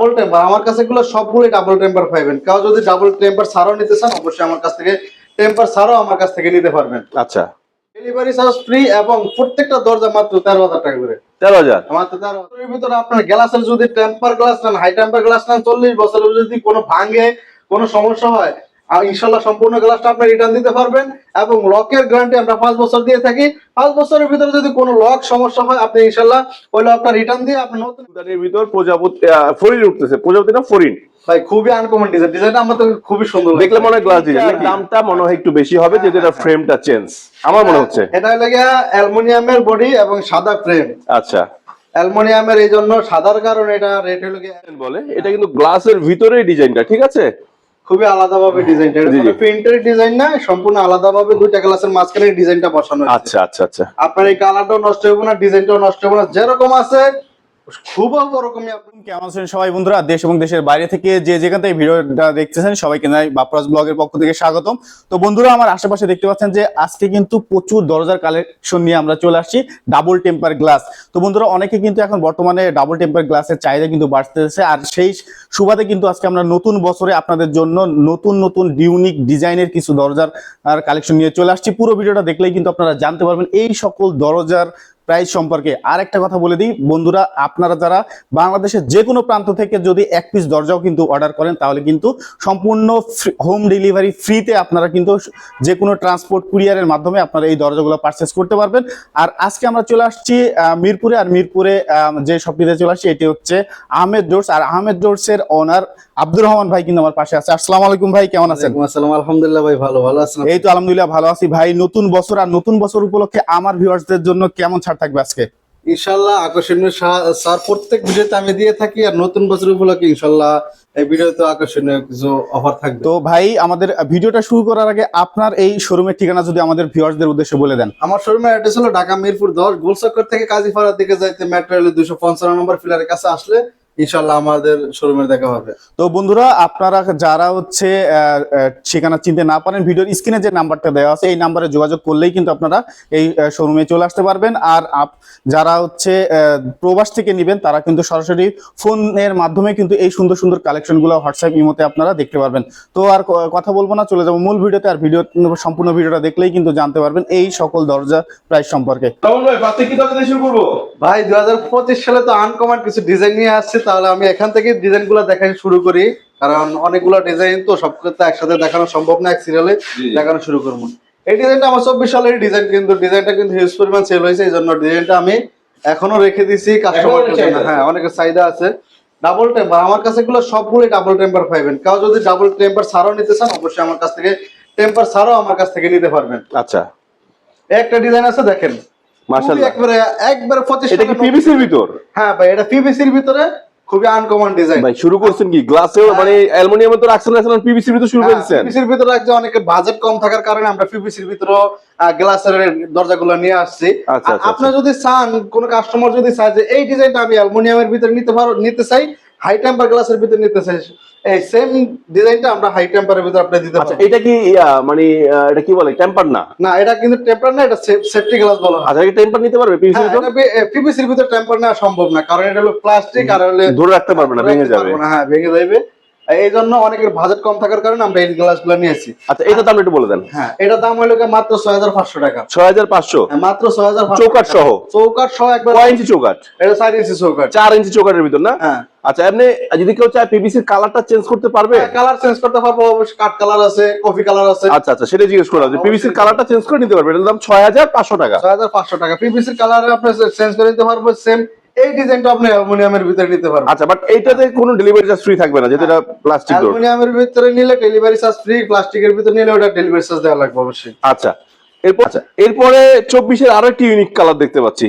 Double temper আমার কাছে এগুলো সবগুলো ডাবল টেম্পার পাইবেন। কেউ যদি ডাবল টেম্পার ছাড়াও নিতে চান অবশ্যই আমার কাছ থেকে টেম্পার ছাড়াও আমার কাছ থেকে নিতে পারবেন। আচ্ছা। ডেলিভারি চার্জ ফ্রি এবং প্রত্যেকটা দরজা মাত্র তেরো হাজার টাকা করে। তেরো হাজার? মাত্র তেরো হাজারের ভিতরে আপনার গ্লাসের যদি টেম্পার গ্লাস নেন হাই টেম্পার গ্লাস নেন চল্লিশ বছরের যদি কোনো ভাঙে কোনো সমস্যা হয় আর ইনশাল্লাহ সম্পূর্ণ গ্লাসটা আপনি রিটার্ন দিতে পারবেন এবং লকের গ্যারান্টি আমরা পাঁচ বছর দিয়ে থাকি। পাঁচ বছরের ভিতরে যদি কোনো লক সমস্যা হয় আপনি ইনশাল্লাহ ওই লকটা রিটার্ন দিয়ে আপনি নতুন ভিতর প্রজাপতি ফরিন উঠতেছে। প্রজাপতি না ফরিন। ভাই খুবই আনকমন ডিজাইন ডিজাইনটা আমার তো খুবই সুন্দর দেখলে মনে হয় গ্লাস ডিজাইন দামটা মনে হয় একটু বেশি হবে যেহেতু এটা ফ্রেমটা চেঞ্জ আমার মনে হচ্ছে। এটা হলো গিয়া অ্যালুমিনিয়ামের বডি এবং সাদা ফ্রেম আচ্ছা। অ্যালুমিনিয়ামের এই জন্য সাদার কারণে এটা রেট হলো বলে এটা কিন্তু গ্লাসের ভিতরে ডিজাইনটা ঠিক আছে? খুবই আলাদাভাবে ডিজাইনটা এটা। প্রিন্টের ডিজাইন না সম্পূর্ণ আলাদাভাবে দুইটা গ্লাসের মাঝখানে ডিজাইনটা বসানো আচ্ছা আচ্ছা আচ্ছা। আপনার এই কালারটাও নষ্ট হবে না ডিজাইনটাও নষ্ট হবে না যেরকম আছে খুব ওরকমই আপনি কেমন আছেন সবাই বন্ধুরা? দেশ এবং দেশের বাইরে থেকে যে যেখান থেকে ভিডিওটা দেখতেছেন সবাইকে জানাই বাপরাজ ব্লগের পক্ষ থেকে স্বাগতম। তো বন্ধুরা, আমার আশেপাশে দেখতে পাচ্ছেন যে আজকে কিন্তু প্রচুর দরজার কালেকশন নিয়ে আমরা চলে আসছি ডাবল টেম্পার গ্লাস তো বন্ধুরা, অনেকে কিন্তু এখন বর্তমানে ডাবল টেম্পার গ্লাসের চাহিদা কিন্তু বাড়তেছে আর সেই সুবাদে কিন্তু আজকে আমরা নতুন বছরে আপনাদের জন্য নতুন নতুন ইউনিক ডিজাইনের কিছু দরজার কালেকশন নিয়ে চলে আসছি। পুরো ভিডিওটা দেখলেই কিন্তু আপনারা জানতে পারবেন এই সকল দরজার প্রাইস সম্পর্কে আর একটা কথা বলে দিই। বন্ধুরা আপনারা যারা বাংলাদেশের যে কোনো প্রান্ত থেকে যদি এক পিস দরজাও কিন্তু অর্ডার করেন তাহলে কিন্তু সম্পূর্ণ হোম ডেলিভারি ফ্রিতে আপনারা কিন্তু যে কোনো ট্রান্সপোর্ট কুরিয়ারের মাধ্যমে আপনারা এই দরজাগুলো পারচেস করতে পারবেন। আর আজকে আমরা চলে আসছি মিরপুরে। আর মিরপুরে যে শপটিতে চলে আসছি এটি হচ্ছে আহমেদ ডোর্স আর আহমেদ ডোর্স এর ওনার আব্দুর রহমান ভাই কিন্তু আমার পাশে আছে। আসসালামু আলাইকুম ভাই কেমন আছেন? আসসালাম। আলহামদুলিল্লাহ ভাই ভালো। ভালো আছেন এই তো আলহামদুলিল্লাহ ভালো আছি। ভাই নতুন বছর আর নতুন বছর উপলক্ষে আমার ভিউয়ার্সদের জন্য কেমন ছাড় থাকবে আজকে? ইনশাল্লাহ আকর্ষণীয় স্যার প্রত্যেক ভিডিওতে আমি দিয়ে থাকি আর নতুন বছর উপলক্ষে ইনশাল্লাহ এই ভিডিওতে আকর্ষণীয় কিছু অফার থাকবে। তো ভাই আমাদের ভিডিওটা শুরু করার আগে আপনার এই শোরুমের ঠিকানা যদি আমাদের ভিউয়ার্সদের উদ্দেশ্যে বলে দেন। আমার শোরুমের অ্যাড্রেস হলো ঢাকা মিরপুর দশ গোলচক্কর থেকে কাজীপাড়ার দিকে যাইতে মেট্রো রেলের দুশো পঞ্চান্ন নম্বর ফিলারের কাছে আসলে ইনশাল্লাহ আমাদের শোরুমের দেখা হবে। তো বন্ধুরা আপনারা যারা হচ্ছে ঠিকানা চিনতে না পারেন ভিডিওর স্ক্রিনে যে নাম্বারটা দেওয়া আছে এই নাম্বারে যোগাযোগ করলেই কিন্তু আপনারা এই শোরুমে চলে আসতে পারবেন। আর যারা হচ্ছে প্রবাস থেকে নেবেন তারা কিন্তু সরাসরি ফোনের মাধ্যমে কিন্তু এই সুন্দর সুন্দর কালেকশনগুলো হোয়াটসঅ্যাপ ইমোতে আপনারা দেখতে পারবেন। তো আর কথা বলব না চলে যাব মূল ভিডিওতে। আর ভিডিও সম্পূর্ণ ভিডিওটা দেখলেই কিন্তু জানতে পারবেন এই সকল দরজা প্রাইস সম্পর্কে। ভাই দুই হাজার পঁচিশ সালে তো আনকমন কিছু ডিজাইন নিয়ে আসছে তাহলে আমি এখান থেকে ডিজাইনগুলো দেখা শুরু করি। কারণ অনেকগুলো ডিজাইন তো সব তো একসাথে দেখানো সম্ভব না এক সিরিয়ালে দেখানো শুরু করব। এই ডিজাইনটা আমার চব্বিশ সালের ডিজাইন কিন্তু ডিজাইনটা কিন্তু হিউজ পরিমাণ সেল হয়েছে এই জন্য ডিজাইনটা আমি এখনও রেখে দিছি জন্য। হ্যাঁ অনেকের চাহিদা আছে। ডাবল টেম্পার আমার কাছে এগুলো সবগুলোই ডাবল টেম্পার পাইবেন। কেউ যদি ডাবল টেম্পার ছাড়াও নিতে চান অবশ্যই আমার কাছ থেকে টেম্পার ছাড়াও আমার কাছ থেকে নিতে পারবেন। আচ্ছা। একটা ডিজাইন আছে দেখেন। মাশাআল্লাহ। একবারে একবারে পঁচিশ এটা কি পিভিসির ভিতর? হ্যাঁ ভাই এটা পিভিসির ভিতরে খুবই আনকমন ডিজাইন ভাই শুরু করছেন কি? গ্লাসে মানে অ্যালুমিনিয়ামে তো রাখছেন রাখছেন পিভিসির ভিতর শুরু করেছেন? পিভিসির ভিতরে একজন অনেকে বাজেট কম থাকার কারণে আমরা পিভিসির ভিতরে গ্লাসের দরজাগুলো নিয়ে আসছি। আচ্ছা, আচ্ছা, আপনি যদি চান কোন কাস্টমার যদি চায় যে এই ডিজাইনটা আমি অ্যালুমিনিয়ামের ভিতরে নিতে পারো নিতে চাই হাই টেম্পার গ্লাসের ভিতরে নিতে চাই এই সেম ডিজাইনটা আমরা হাই টেম্পারের ভিতরে আপনি দিতে আচ্ছা এটা কি মানে এটা কি বলে টেম্পার না? না এটা কিন্তু টেম্পার না এটা সেফটি গ্লাস বলা হয়। আচ্ছা কি টেম্পার নিতে পারবে পিভিসির ভিতর? পিভিসির ভিতরে টেম্পার নেওয়া সম্ভব না কারণ এটা হলো প্লাস্টিক আর হলে ধরে রাখতে পারবে না ভেঙে যাবে না, হ্যাঁ ভেঙে যাবে এই জন্য অনেকের বাজেট কম থাকার কারণে আমরা এই গ্লাসগুলো নিয়েছি। আচ্ছা এটা দাম একটু বলে দেন। হ্যাঁ এটা দাম হলো মাত্র ছয় হাজার পাঁচশো টাকা। ছয় হাজার পাঁচশো? হ্যাঁ, মাত্র ছয় হাজার চৌকাঠ সহ? চৌকাট সহ একবার কয় ইঞ্চি চৌকাঠ? এটা চার ইঞ্চি চৌকাট চার ইঞ্চি চৌকাঠের ভিতর না? হ্যাঁ। আচ্ছা এমনি যদি কেউ চায় পিভিসির কালারটা চেঞ্জ করতে পারবে? কালার চেঞ্জ করতে পারব অবশ্যই কাঠ কালার আছে কফি কালার আছে। আচ্ছা আচ্ছা সেটা জিজ্ঞেস করা যে পিভিসির কালারটা চেঞ্জ করে নিতে পারবে? এটার দাম ছয় হাজার পাঁচশো টাকা। ছয় হাজার পাঁচশো টাকা। পিভিসির কালার আপনি চেঞ্জ করে নিতে পারব সেম এই ডিজাইনটা আপনি অ্যালুমিনিয়ামের ভিতরে নিতে পারবেন। আচ্ছা বাট এইটাতে কোনো ডেলিভারি চার্জ ফ্রি থাকবে না এটা প্লাস্টিক ডোর অ্যালুমিনিয়ামের ভিতরে নিলে ডেলিভারি চার্জ ফ্রি প্লাস্টিকের ভিতরে নিলে ওটা ডেলিভারি চার্জ দেওয়া লাগবে অবশ্যই। আচ্ছা এরপর আচ্ছা। এরপরে চব্বিশের আরও একটি ইউনিক কালার দেখতে পাচ্ছি।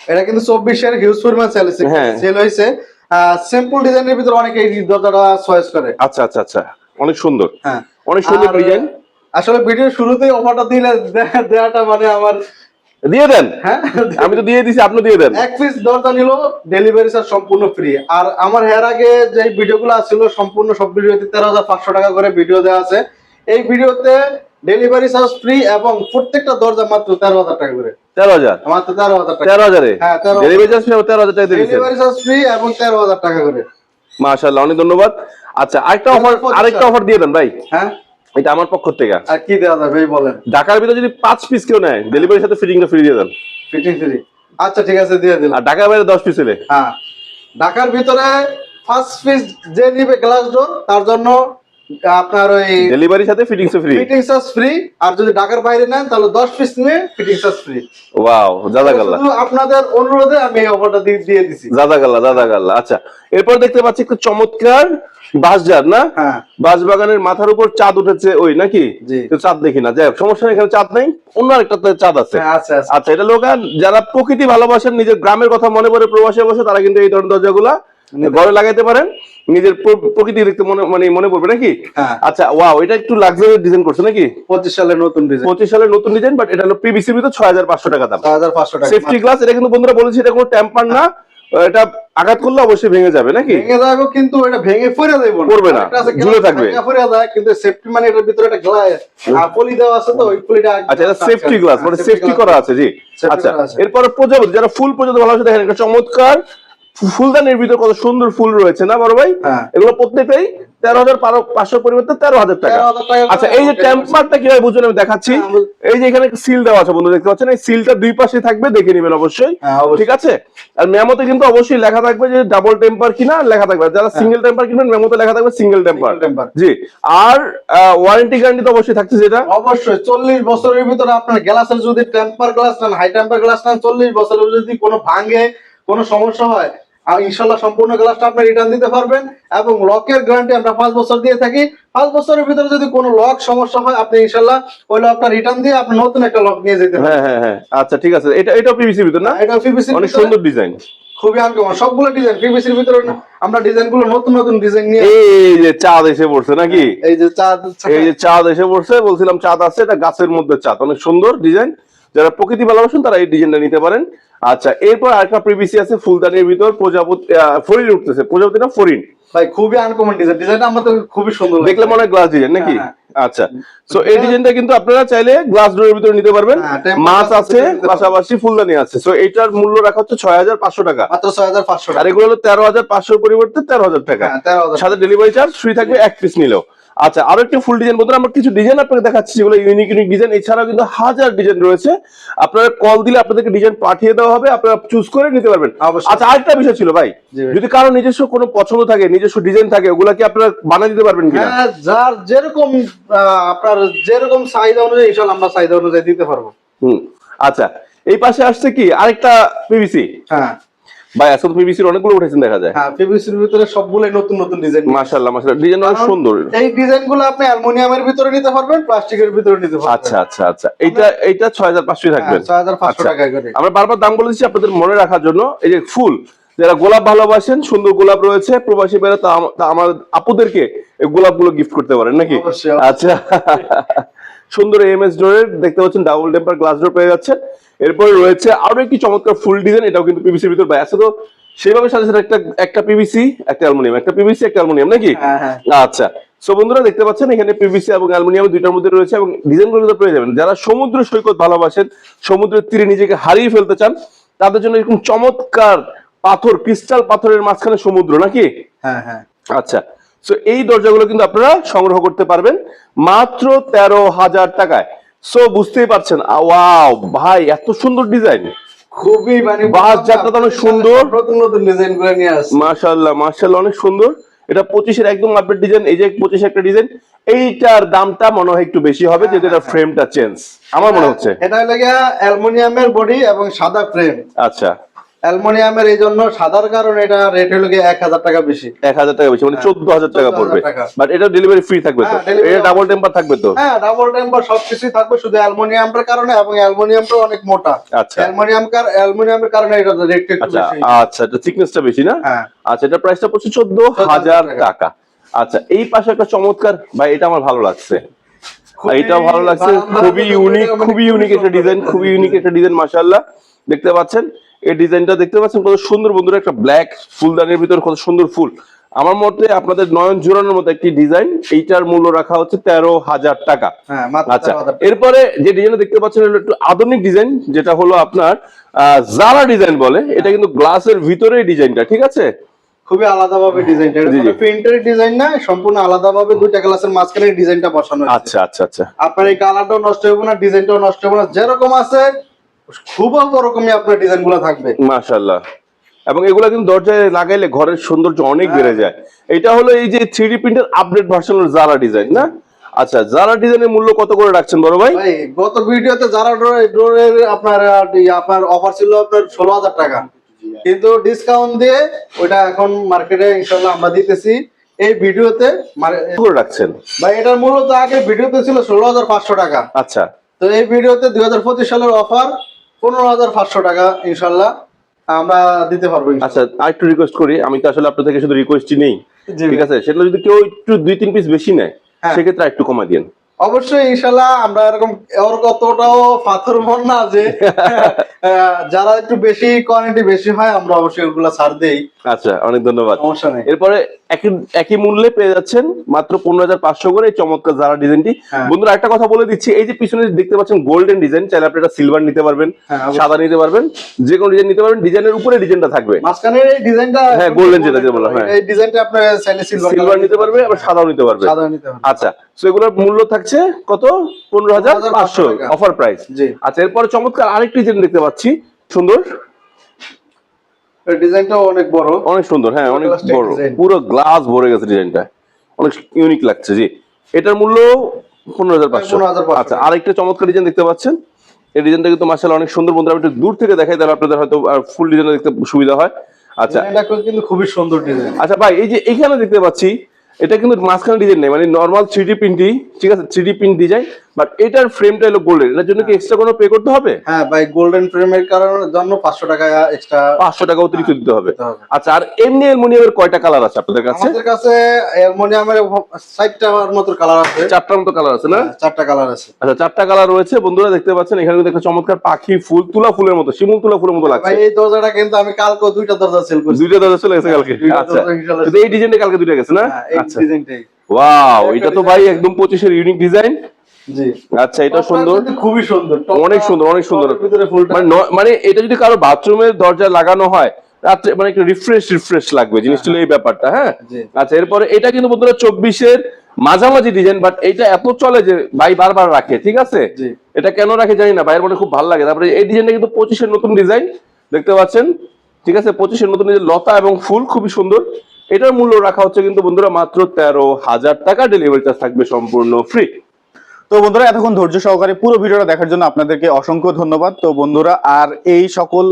এটা কিন্তু চব্বিশের হিউজ পরিমাণ সেল হয়েছে। হ্যাঁ। সেল হয়েছে সিম্পল ডিজাইনের ভিতরে অনেকে এই দরজাটা চয়েস করে। আচ্ছা আচ্ছা আচ্ছা। অনেক সুন্দর। হ্যাঁ। অনেক সুন্দর ডিজাইন আসলে ভিডিও শুরুতেই অফারটা দিলে দেওয়াটা মানে আমার দিয়ে দেন। হ্যাঁ। আমি তো দিয়ে দিছি আপনি দিয়ে দেন। এক পিস দরজা নিল ডেলিভারি চার্জ সম্পূর্ণ ফ্রি আর আমার হেয়ার আগে যে ভিডিওগুলো ছিল সম্পূর্ণ সব ভিডিওতে তেরো হাজার পাঁচশো টাকা করে ভিডিও দেওয়া আছে। এই ভিডিওতে ডেলিভারি চার্জ ফ্রি এবং প্রত্যেকটা দরজা মাত্র তেরো হাজার টাকা করে। তেরো হাজার? মাত্র তেরো হাজার টাকা। তেরো হাজারে? হ্যাঁ। ডেলিভারি চার্জ তেরো হাজার টাকা ডেলিভারি চার্জ ফ্রি এবং তেরো হাজার টাকা করে। মাশাআল্লাহ অনেক ধন্যবাদ। আচ্ছা আরেকটা অফার আরেকটা অফার দিয়ে দেন ভাই। হ্যাঁ? এটা আমার পক্ষ থেকে। আর কি দেওয়া যাবে বলেন। ঢাকার ভিতরে যদি পাঁচ পিস কেউ নেয় ডেলিভারির সাথে ফিটিংটা ফ্রি দিয়ে দেন। ফিটিং ফ্রি আচ্ছা ঠিক আছে দিয়ে দিলাম। আর ঢাকার বাইরে দশ পিস হলে। হ্যাঁ। ঢাকার ভিতরে ফার্স্ট পিস যে নিবে গ্লাস ডোর তার জন্য আপনার ওই ডেলিভারির সাথে ফিটিংস ফ্রি ফ্রি আর যদি ঢাকার বাইরে নেন তাহলে দশ পিস নিয়ে ফ্রি ওয়াও আপনাদের অনুরোধে আমি এই অফারটা দিয়ে দিছি। আচ্ছা। এরপর দেখতে পাচ্ছি একটু চমৎকার না? হ্যাঁ। বাঁশ বাগানের মাথার উপর চাঁদ উঠেছে ওই নাকি। তো চাঁদ দেখি না। যাই সমস্যা নেই এখানে চাঁদ নেই। অন্য একটা চাঁদ আছে। হ্যাঁ, আচ্ছা আচ্ছা আচ্ছা এটা লোক যারা প্রকৃতি ভালোবাসেন নিজের গ্রামের কথা মনে পড়ে প্রবাসে বসে তারা কিন্তু এই ধরনের দরজাগুলা ঘরে লাগাইতে পারেন নিজের প্র- প্রকৃতি দেখতে মনে মানে মনে পড়বে নাকি? হ্যাঁ। আচ্ছা ওয়াও এটা একটু লাক্সারি ডিজাইন করছে নাকি? পঁচিশ সালের নতুন ডিজাইন পঁচিশ সালের নতুন ডিজাইন বাট এটা হলো পিবিসির ভিতরে ছয় হাজার পাঁচশো টাকা দাম। ছয় হাজার পাঁচশো টাকা। সেফটি গ্লাস এটা কিন্তু বন্ধুরা বলেছি এটা কোনো টেম্পার না। এটা আঘাত করলে অবশ্যই ভেঙে যাবে নাকি? ভেঙে যাবে কিন্তু এটা ভেঙে পড়ে যাবে পড়বে না, ঝুলে থাকবে। পড়ে যায় কিন্তু সেফটি মানে এটার ভিতরে একটা গ্লাস পলি দেওয়া আছে তো ওই পলিটা আচ্ছা এটা সেফটি গ্লাস মানে সেফটি করা আছে জি। আচ্ছা। এরপরে প্রজাপতি যারা ফুল প্রজাপতি ভালোবাসে দেখেন একটা চমৎকার ফুলদানির ভিতরে কত সুন্দর ফুল রয়েছে না বড় ভাই? হ্যাঁ। এগুলো প্রত্যেকটাই তেরো হাজার পাঁচশো পরিবর্তে তেরো হাজার টাকা। আচ্ছা এই যে টেম্পারটা কীভাবে বুঝুন আমি দেখাচ্ছি। হ্যাঁ, এই যে এখানে সিল দেওয়া আছে বন্ধু দেখতে পাচ্ছেন? এই সিলটা দুই পাশে থাকবে দেখে নেবেন অবশ্যই। হ্যাঁ, ঠিক আছে? আর মেমোতে কিন্তু অবশ্যই লেখা থাকবে যে ডাবল টেম্পার কিনা লেখা থাকবে। যারা সিঙ্গেল টেম্পার কিনবেন মেমোতে লেখা থাকবে সিঙ্গেল টেম্পার জি। আর ওয়ারেন্টি গ্যারান্টি তো অবশ্যই থাকছে যেটা। অবশ্যই চল্লিশ বছরের ভিতরে আপনার গ্লাসের যদি টেম্পার গ্লাস নেন হাই টেম্পার গ্লাস নেন চল্লিশ বছরের যদি কোনো ভাঙে কোনো সমস্যা হয় ইনশাল্লাহ সম্পূর্ণ গ্লাসটা আপনি রিটার্ন দিতে পারবেন এবং লকের গ্যারান্টি আমরা পাঁচ বছর দিয়ে থাকি। পাঁচ বছরের ভিতরে যদি কোনো লক সমস্যা হয় আপনি ইনশাল্লাহ ওই লকটা রিটার্ন দিয়ে আপনি নতুন একটা লক নিয়ে যেতে হ্যাঁ হ্যাঁ হ্যাঁ। আচ্ছা ঠিক আছে। এটা এটা পিভিসির ভিতর না? এটা পিভিসি অনেক সুন্দর ডিজাইন খুবই আনকমন। সবগুলো ডিজাইন পিভিসির ভিতরে আমরা ডিজাইনগুলো নতুন নতুন ডিজাইন নিয়ে এই যে চাঁদ এসে পড়ছে নাকি? এই যে চাঁদ এই যে চাঁদ এসে পড়ছে বলছিলাম চাঁদ আছে এটা গাছের মধ্যে চাঁদ। অনেক সুন্দর ডিজাইন যারা প্রকৃতি ভালোবাসেন তারা এই ডিজাইনটা নিতে পারেন। আচ্ছা এরপর আরেকটা প্রিভিসি আছে ফুলদানির ভিতর প্রজাপতি ফরিন উঠতেছে। প্রজাপতি না ফরিন ভাই খুবই আনকমন ডিজাইন ডিজাইনটা আমাদের খুবই সুন্দর দেখলে মনে হয় গ্লাস ডিজাইন নাকি? হ্যাঁ, আচ্ছা তো এই ডিজাইনটা কিন্তু আপনারা চাইলে গ্লাস ডোরের ভিতরে নিতে পারবেন। হ্যাঁ, মাছ আছে। পাশাপাশি ফুলদানি আছে। তো এটার মূল্য রাখা হচ্ছে ছয় হাজার পাঁচশো টাকা। মাত্র ছয় হাজার পাঁচশো আর এগুলো হলো তেরো হাজার পাঁচশোর পরিবর্তে তেরো হাজার টাকা। হ্যাঁ, 13,000 সাথে ডেলিভারি চার্জ ফ্রি থাকবে এক পিস নিলেও। আচ্ছা আরও একটা ফুল ডিজাইন বলতে আমরা কিছু ডিজাইন আপনাকে দেখাচ্ছি যেগুলো ইউনিক ইউনিক ডিজাইন এছাড়াও কিন্তু হাজার ডিজাইন রয়েছে। আপনারা কল দিলে আপনাদেরকে ডিজাইন পাঠিয়ে দেওয়া হবে আপনারা চুজ করে নিতে পারবেন। আচ্ছা আরেকটা বিষয় ছিল ভাই যদি কারও নিজস্ব কোনো পছন্দ থাকে নিজস্ব ডিজাইন থাকে ওগুলা কি আপনারা বানিয়ে দিতে পারবেন কিনা? হ্যাঁ যার যেরকম আপনার যেরকম চাহিদা অনুযায়ী ইনশাল্লাহ আমরা চাহিদা অনুযায়ী দিতে পারব। হুম আচ্ছা এই পাশে আসছে কি? আরেকটা পিভিসি হ্যাঁ। ভাই পিভিসির অনেকগুলো উঠেছেন দেখা যায়। হ্যাঁ পিভিসির ভিতরে সবগুলোই নতুন নতুন ডিজাইন মাশাআল্লাহ মাশাআল্লাহ। ডিজাইন অনেক সুন্দর। এই ডিজাইনগুলো আপনি অ্যালুমিনিয়ামের ভিতরে নিতে পারবেন প্লাস্টিকের ভিতরে নিতে পারবেন। আচ্ছা আচ্ছা আচ্ছা। ছয় হাজার পাঁচশো থাকবে। ছয় হাজার পাঁচশো আচ্ছা। টাকা করে। আমরা বারবার দাম বলে দিচ্ছি আপনাদের মনে রাখার জন্য। এই যে ফুল যারা গোলাপ ভালোবাসেন সুন্দর গোলাপ রয়েছে প্রবাসী বেড়া তা আম- তা আমার আপুদেরকে এই গোলাপগুলো গিফট করতে পারেন নাকি। আচ্ছা। সুন্দর এম এস ডোরের দেখতে পাচ্ছেন ডাবল টেম্পার গ্লাস ডোর পেয়ে যাচ্ছেন এরপরে রয়েছে আরও একটি চমৎকার ফুল ডিজাইন এটাও কিন্তু পিভিসির ভিতর ভাই আছে। তো সেইভাবে সাথে সাথে একটা একটা পিভিসি একটা অ্যালুমিনিয়াম। একটা পিভিসি একটা অ্যালুমিনিয়াম নাকি? হ্যাঁ, হ্যাঁ। আচ্ছা। সো বন্ধুরা দেখতে পাচ্ছেন এখানে পিভিসি এবং অ্যালুমিনিয়াম দুইটার মধ্যে রয়েছে এবং ডিজাইনগুলো কিন্তু পেয়ে যাবেন। যারা সমুদ্র সৈকত ভালোবাসেন সমুদ্রের তীরে নিজেকে হারিয়ে ফেলতে চান তাদের জন্য এরকম চমৎকার পাথর ক্রিস্টাল পাথরের মাঝখানে সমুদ্র নাকি? হ্যাঁ হ্যাঁ। আচ্ছা। সো এই দরজাগুলো কিন্তু আপনারা সংগ্রহ করতে পারবেন মাত্র তেরো হাজার টাকায়। সো বুঝতেই পারছেন ওয়াও ভাই এত সুন্দর ডিজাইন খুবই মানে বাস যাত্রা অনেক সুন্দর। নতুন নতুন ডিজাইন করে নিয়ে আসছে। মাশাআল্লাহ মাশাআল্লাহ অনেক সুন্দর। এটা পঁচিশের একদম আপডেট ডিজাইন এই যে পঁচিশ একটা ডিজাইন এইটার দামটা মনে হয় একটু বেশি হবে যেহেতু এটা ফ্রেমটা চেঞ্জ আমার মনে হচ্ছে। এটা হলো অ্যালুমিনিয়ামের বডি এবং সাদা ফ্রেম আচ্ছা। অ্যালুমিনিয়ামের এই জন্য সাদার কারণে এটা রেট হলো এক হাজার টাকা বেশি। এক হাজার টাকা বেশি মানে চোদ্দ হাজার টাকা পড়বে। বাট এটা ডেলিভারি ফ্রি থাকবে তো? হ্যাঁ, এটা ডাবল টেম্পার থাকবে তো? হ্যাঁ ডাবল টেম্পার সবকিছুই থাকবে শুধু অ্যালুমিনিয়ামের কারণে এবং অ্যালুমিনিয়ামটা অনেক মোটা। আচ্ছা। অ্যালুমিনিয়াম কার অ্যালুমিনিয়ামের কারণে এটা রেট একটু আচ্ছা বেশি। আচ্ছা এটা থিকনেসটা বেশি না? হ্যাঁ। আচ্ছা এটা প্রাইসটা পড়ছে চোদ্দ হাজার টাকা। আচ্ছা এই পাশে একটা চমৎকার ভাই এটা আমার ভালো লাগছে। এটাও ভালো লাগছে খুবই ইউনিক খুবই ইউনিক একটা ডিজাইন খুবই ইউনিক একটা ডিজাইন মাশাআল্লাহ। দেখতে পাচ্ছেন? এই ডিজাইনটা দেখতে পাচ্ছেন কত সুন্দর বন্ধুরা একটা ব্ল্যাক ফুলদানির ভিতরে কত সুন্দর ফুল। আমার মতে আপনাদের নয়ন জোড়ানোর মতো একটি ডিজাইন এইটার মূল্য রাখা হচ্ছে তেরো হাজার টাকা। হ্যাঁ আচ্ছা এরপরে যে ডিজাইনটা দেখতে পাচ্ছেন হলো একটু আধুনিক ডিজাইন যেটা হলো আপনার জারা ডিজাইন বলে। এটা কিন্তু গ্লাসের ভিতরে ডিজাইনটা ঠিক আছে? খুবই আলাদাভাবে ডিজাইনটা। এটা। প্রিন্টের ডিজাইন না সম্পূর্ণ আলাদাভাবে দুইটা গ্লাসের মাঝখানে ডিজাইনটা বসানো আচ্ছা আচ্ছা আচ্ছা। আপনার এই কালারটাও নষ্ট হবে না ডিজাইনটাও নষ্ট হবে না যেরকম আছে খুব অল্প আপনার ডিজাইনগুলো থাকবে। মাশাল্লাহ এবং এগুলা কিন্তু দরজায় লাগাইলে ঘরের সৌন্দর্য অনেক হ্যাঁ। বেড়ে যায়। এটা হলো এই যে থ্রি প্রিন্টের আপডেট ভার্সনের জারা ডিজাইন না? আচ্ছা জারা ডিজাইনের মূল্য কত করে রাখছেন বড় ভাই? গত ভিডিওতে যারা ডোরের আপনার আপনার অফার ছিল আপনার ষোলো হাজার টাকা। কিন্তু ডিসকাউন্ট দিয়ে ওটা এখন মার্কেটে ইনশাল্লাহ আমরা দিতেছি। এই ভিডিওতে মানে- করে রাখছেন? ভাই এটার মূলত আগে ভিডিওতে ছিল ষোলো হাজার পাঁচশো টাকা। আচ্ছা। তো এই ভিডিওতে দুই হাজার পঁচিশ সালের অফার পনেরো হাজার পাঁচশো টাকা ইনশাল্লাহ আমরা দিতে পারব। আচ্ছা আরেকটু রিকোয়েস্ট করি আমি তো আসলে আপনার থেকে শুধু রিকোয়েস্টই নেই ঠিক আছে সেটা যদি কেউ একটু দুই তিন পিস বেশি নেয় হ্যাঁ। সেক্ষেত্রে একটু কমাই দিন অবশ্যই ইনশাল্লাহ আমরা এরকম ওর কতটাও পাথর মন না যে যারা একটু বেশি কোয়ালিটি বেশি হয় আমরা অবশ্যই ওগুলা ছাড় দেই। আচ্ছা অনেক ধন্যবাদ। সমস্যা নেই। এরপরে একই একই মূল্যে পেয়ে যাচ্ছেন মাত্র পনেরো হাজার পাঁচশো করে এই চমৎকার যারা ডিজাইনটি। হ্যাঁ। বন্ধুরা একটা কথা বলে দিচ্ছি এই যে পিছনে দেখতে পাচ্ছেন গোল্ডেন ডিজাইন চাইলে আপনি এটা সিলভার নিতে পারবেন হ্যাঁ, সাদা নিতে পারবেন যে কোনো ডিজাইন নিতে পারবেন ডিজাইনের উপরে ডিজাইনটা থাকবে। মাঝখানে এই ডিজাইনটা হ্যাঁ, golden যেটা হ্যাঁ। এই ডিজাইনটা আপনার চাইলে সিলভার সিলভার নিতে পারবে আবার সাদাও নিতে পারবে। সাদা নিতে পারবে আচ্ছা তো এগুলোর মূল্য থাকছে কত? পনেরো হাজার পাঁচশো অফার প্রাইস আচ্ছা এরপরে চমৎকার আরেকটি ডিজাইন দেখতে পাচ্ছি। সুন্দর। ডিজাইনটাও অনেক বড়। অনেক সুন্দর হ্যাঁ অনেক বড়। পুরো গ্লাস ভরে গেছে ডিজাইনটা। অনেক ইউনিক লাগছে জি। এটার মূল্য পনেরো হাজার পাঁচশো। 15,500 আচ্ছা আরেকটা চমৎকার ডিজাইন দেখতে পাচ্ছেন। এই ডিজাইনটা কিন্তু মাসাল অনেক সুন্দর। বন্ধুরা একটু দূর থেকে দেখাই তাহলে আপনাদের হয়তো ফুল ডিজাইন দেখতে সুবিধা হয়। আচ্ছা। কিন্তু খুবই সুন্দর ডিজাইন আচ্ছা ভাই এই যে এখানে দেখতে পাচ্ছি এটা কিন্তু মাঝখানে ডিজাইন নেই মানে নর্মাল থ্রি প্রিন্টই ঠিক আছে? থ্রি প্রিন্ট ডিজাইন বাট এটার ফ্রেমটা হলো গোল্ডেন এটার জন্য কি এক্সট্রা কোনো পে করতে হবে? হ্যাঁ ভাই গোল্ডেন ফ্রেমের কারণে জন্য পাঁচশো টাকা এক্সট্রা পাঁচশো টাকা অতিরিক্ত দিতে হবে। আচ্ছা আর এমনি অ্যালুমিনিয়ামের কয়টা কালার আছে আপনাদের কাছে? আমাদের কাছে অ্যালমোনিয়ামের ষাটটার মতো কালার আছে। চারটার মতো কালার আছে না? হ্যাঁ, চারটা কালার আছে। আচ্ছা চারটা কালার রয়েছে। বন্ধুরা দেখতে পাচ্ছেন এখানে কিন্তু একটা চমৎকার পাখি ফুল তুলা ফুলের মতো শিমুল তুলা ফুলের মতো ভাই লাগছে এই দরজাটা কিন্তু আমি কালকে দুইটা দরজা সেল করছি। দুইটা দরজা চলে গেছে কালকে? আচ্ছা। এই ডিজাইনটা কালকে দুইটা গেছে না? হ্যাঁ, আচ্ছা। ডিজাইনটাই ওয়াও এটা তো ভাই একদম পঁচিশের ইউনিক ডিজাইন আচ্ছা এটা সুন্দর? খুবই সুন্দর। অনেক সুন্দর, অনেক সুন্দর। মানে মানে এটা যদি কারও বাথরুমের দরজা লাগানো হয় রাত্রে মানে একটু রিফ্রেশ রিফ্রেশ লাগবে জিনিসটা এই ব্যাপারটা হ্যাঁ? আচ্ছা এরপরে এটা কিন্তু বন্ধুরা চব্বিশের মাঝামাঝি ডিজাইন বাট এটা এত চলে যে ভাই বারবার রাখে ঠিক আছে? এটা কেন রাখে জানি না ভাইয়ের মনে খুব ভালো লাগে। তারপরে এই ডিজাইনটা কিন্তু পঁচিশের নতুন ডিজাইন দেখতে পাচ্ছেন? ঠিক আছে? পঁচিশের নতুন লতা এবং ফুল খুবই সুন্দর। এটার মূল্য রাখা হচ্ছে কিন্তু বন্ধুরা মাত্র তেরো হাজার টাকা। ডেলিভারি চার্জ থাকবে সম্পূর্ণ ফ্রি তো বন্ধুরা, এতক্ষণ ধৈর্য সহকারে পুরো ভিডিওটা দেখার জন্য আপনাদেরকে অসংখ্য ধন্যবাদ। তো বন্ধুরা, আর এই সকল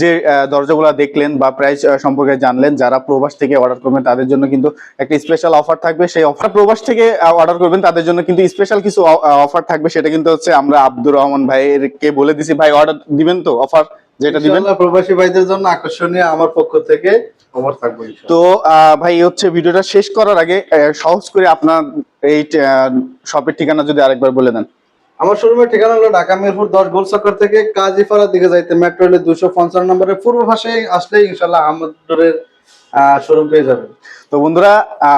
যে দরজাগুলো দেখলেন বা প্রাইস সম্পর্কে জানলেন, যারা প্রবাস থেকে অর্ডার করবেন, তাদের জন্য কিন্তু একটা স্পেশাল অফার থাকবে। সেই অফার প্রবাস থেকে অর্ডার করবেন, তাদের জন্য কিন্তু স্পেশাল কিছু অফার থাকবে। সেটা কিন্তু হচ্ছে আমরা আব্দুর রহমান ভাইয়েরকে বলে দিছি, ভাই অর্ডার দিবেন তো অফার যেটা দিবেন? প্রবাসী ভাইদের জন্য আকর্ষণীয় আমার পক্ষ থেকে খবর থাকবে তো ভাই হচ্ছে ভিডিওটা শেষ করার আগে সহজ করে আপনার এই শপের ঠিকানা যদি আরেকবার বলে দেন। আমার শোরুমের ঠিকানা হলো ঢাকা মিরপুর দশ গোল চক্কর থেকে কাজীপাড়ার দিকে যাইতে মেট্রো রেলের দুশো পঞ্চান্ন নম্বরের পূর্ব পাশে আসলে ইনশাল্লাহ আহমদপুরের শোরুম পেয়ে যাবেন। তো বন্ধুরা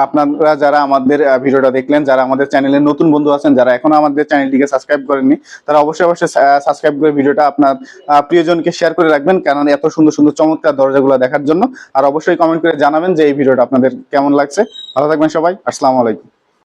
আপনারা যারা আমাদের ভিডিওটা দেখলেন, যারা আমাদের চ্যানেলে নতুন বন্ধু আছেন, যারা এখনও আমাদের চ্যানেলটিকে সাবস্ক্রাইব করেননি, তারা অবশ্যই অবশ্যই সাবস্ক্রাইব করে ভিডিওটা আপনার প্রিয়জনকে শেয়ার করে রাখবেন, কারণ এত সুন্দর সুন্দর চমৎকার দরজাগুলো দেখার জন্য। আর অবশ্যই কমেন্ট করে জানাবেন যে এই ভিডিওটা আপনাদের কেমন লাগছে। ভালো থাকবেন সবাই, আসসালামু আলাইকুম।